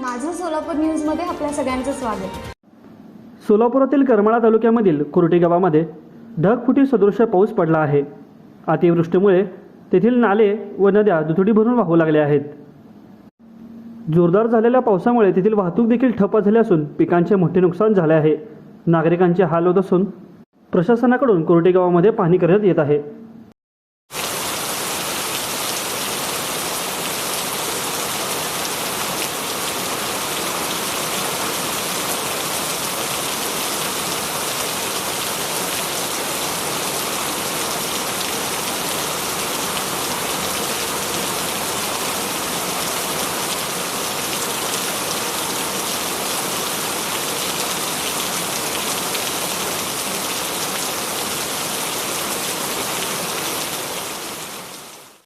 माझं सोलापूर न्यूजमध्ये आपल्या सगळ्यांचं स्वागत. सोलापुरातील करमाळा तालुक्यामधील कुर्टी गावामध्ये ढगफुटी सदृश पाऊस पडला आहे. अतिवृष्टीमुळे तेथील नाले व नद्या दुथडी भरून वाहू लागल्या आहेत. जोरदार झालेल्या पावसामुळे तेथील वाहतूक देखील ठप्प झाली असून पिकांचे मोठे नुकसान झाले आहे. नागरिकांचे हाल होत असून प्रशासनाकडून कुर्टी गावामध्ये पाहणी करण्यात येत आहे.